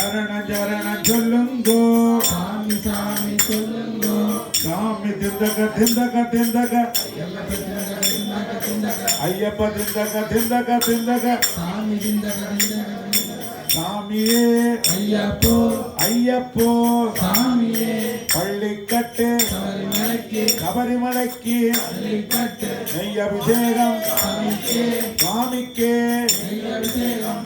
சரண சரண சொல்லுங்கோ சாமி சாமி சொல்லுங்கோ சாமி திந்தக திந்தக திந்தக எல்லப்ப திண்டக திண்டக திண்டக ஐயப்ப திந்தக திந்தக திந்தக சாமி திண்டக திண்டக சாமியே ஐயப்போ. ஐயப்போ. சாமியே. பள்ளிக்கட்டு. சபரிமலைக்கு. சபரிமலைக்கு. நெய் அபிஷேகம் சுவாமிக்கே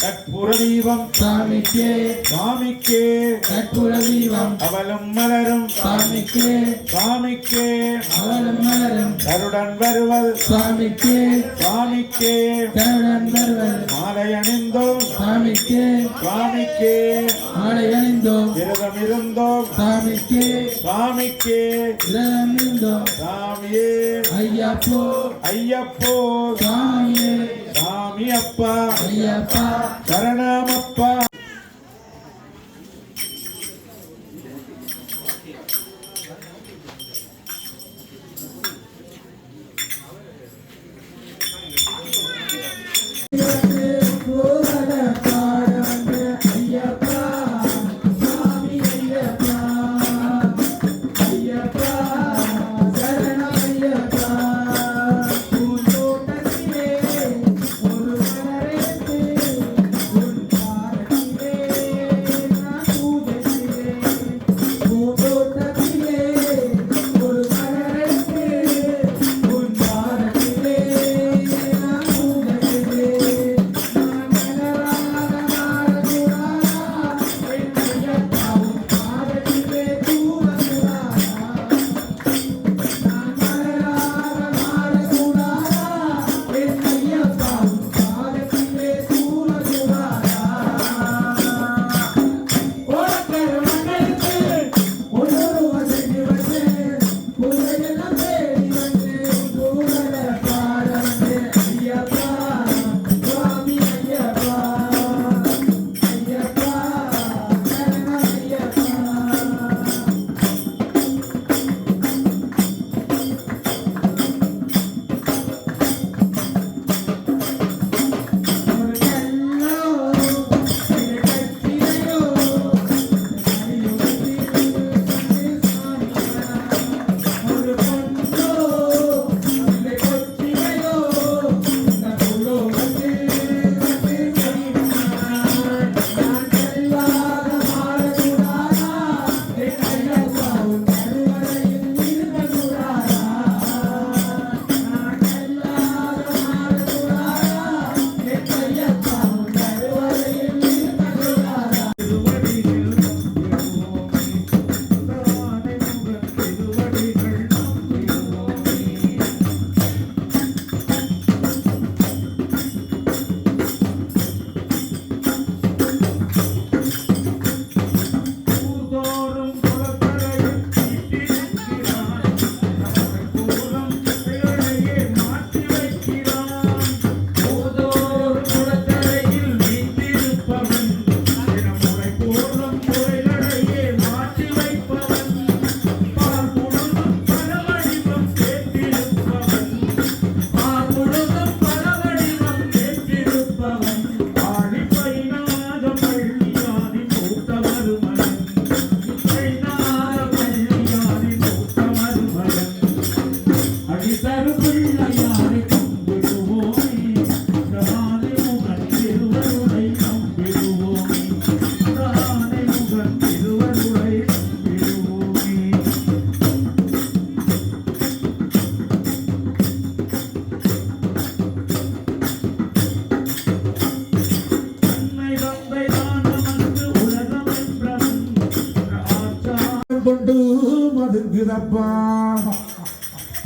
கற்பூர தீபம் சாமிக்கே. சுவாமிக்கே கற்பூர தீபம் அவலும் மலரும். சாமிக்கே. சுவாமிக்கே அவலம் மலரும். கருடன் வருவல் சாமிக்கே சுவாமிக்கே. கருடன் வருவது மாலை அணிந்தோம். சாமிக்கே சுவாமிக்கே. ஆடை அணிந்தோம். விரதம் இருந்தோம். சாமிக்கே சுவாமிக்கே. விரதம் இருந்தோம். சாமியே ஐயப்போ. ஐயப்போ. சாமியே சாமி அப்பா ஐயப்பா. சரணமப்பா.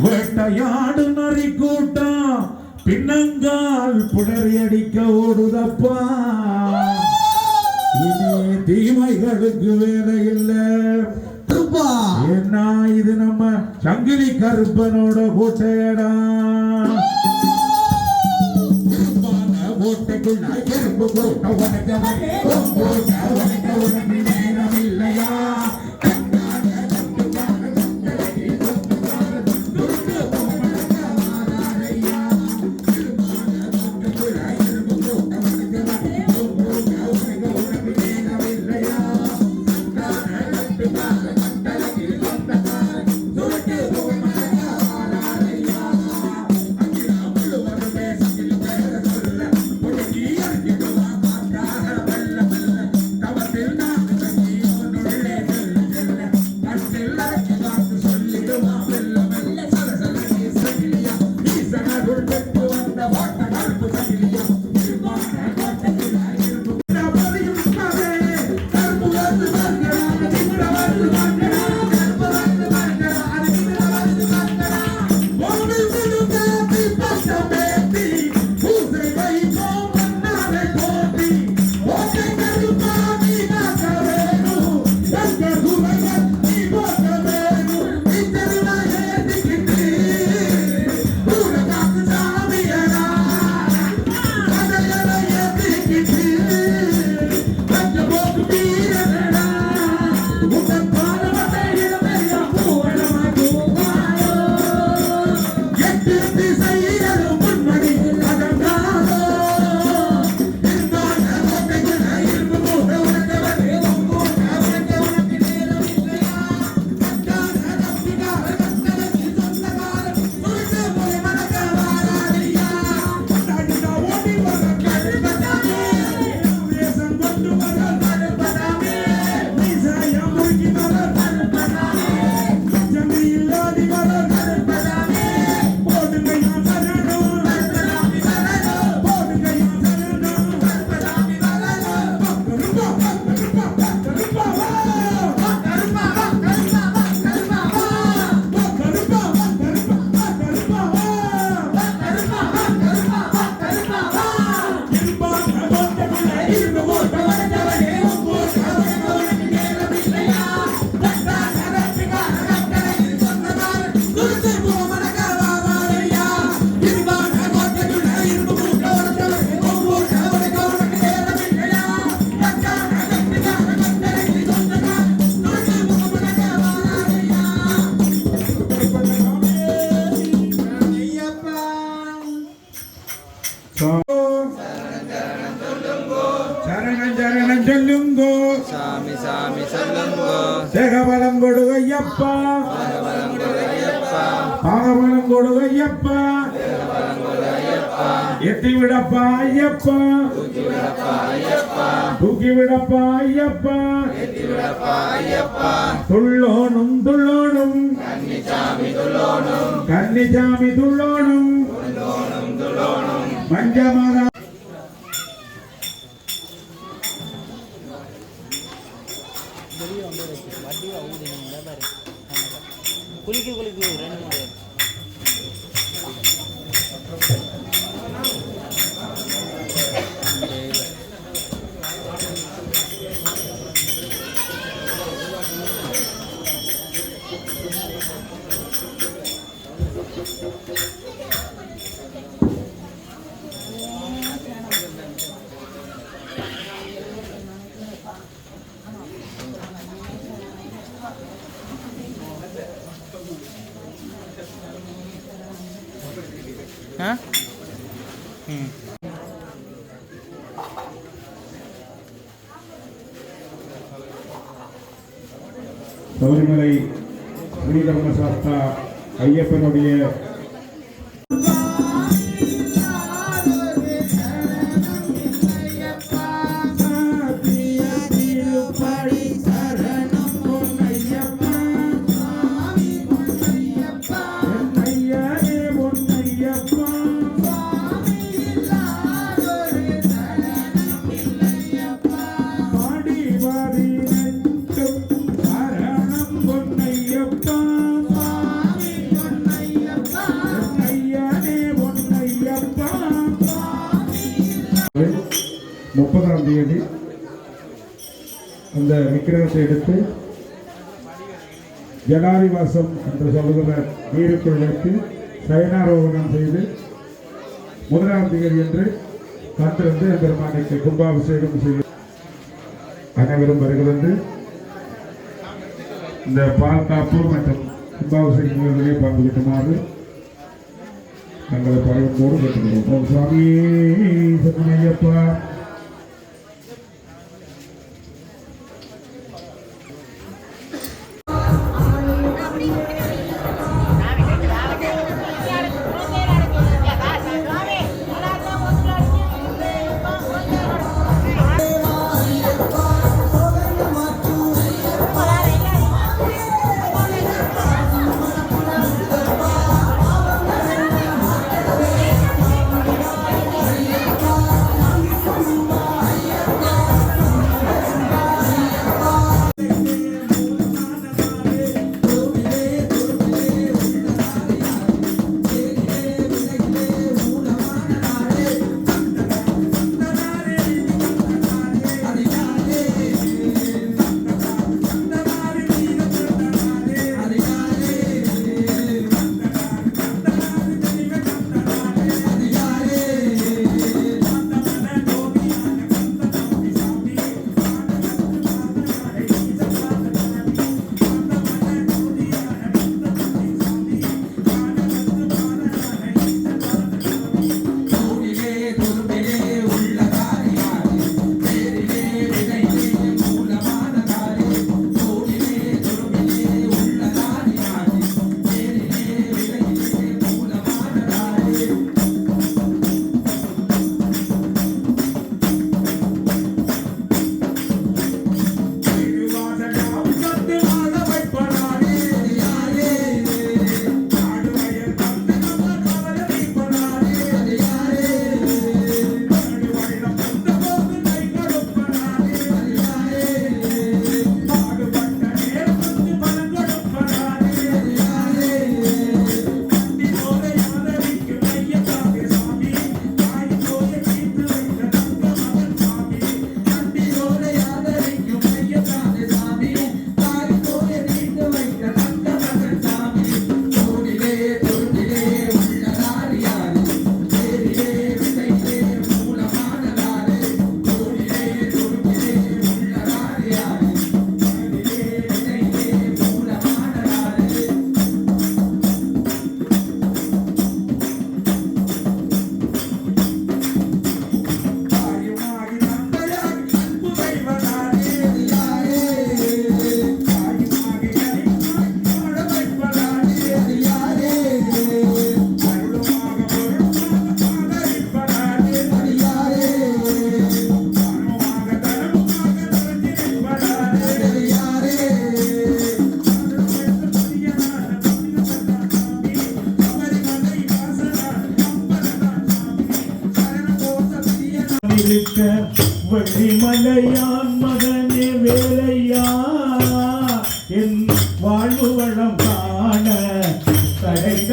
வேட்டையாடு நரி கூட்டம் பின்னங்கால் புடரி அடிக்க ஓடுதப்பா. இனி தீமைகளுக்கு வேலை இல்லை. என்ன இது நம்ம சங்கிலி கருப்பனோட கோட்டையடா. உனக்கு உனக்கு உனக்கு நேரம் இல்லையா? சரணம் சரணம் சொல்லுங்கோ. சாமி சாமி சொல்லுங்கோ. தேகபலம் கொடுகையப்பா பாகபலம் கொடுகையப்பா எத்தி விடப்பா ஐயப்பா. தூக்கி விடப்பா ஐயப்பா. துள்ளோனும் துள்ளோனும் கன்னிசாமி துள்ளோனும் மஞ்சமாதா குளிக்க குளிக்க ரெண்டு சபரிமலை ஸ்ரீதர்ம சாஸ்தா ஐயப்பனுடைய முப்பதாம் தேதி அந்த விக்கிரகத்தை எடுத்து ஜனாதிவாசம் என்று சொல்லுகிற நீருக்குள் வைத்து சயனாரோகணம் செய்து முதலாம் தேதி என்று காத்திருந்து பெருமானுக்கு கும்பாபிஷேகம் செய்து அனைவரும் வருகிறது இந்த பால் காப்பு மற்றும் கும்பாபிஷேகங்களிலே பங்கு பெற்றுமாறு தங்களை பரவத்தோடு பெற்றுக்கிறோம் ஓம்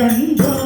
Jesus.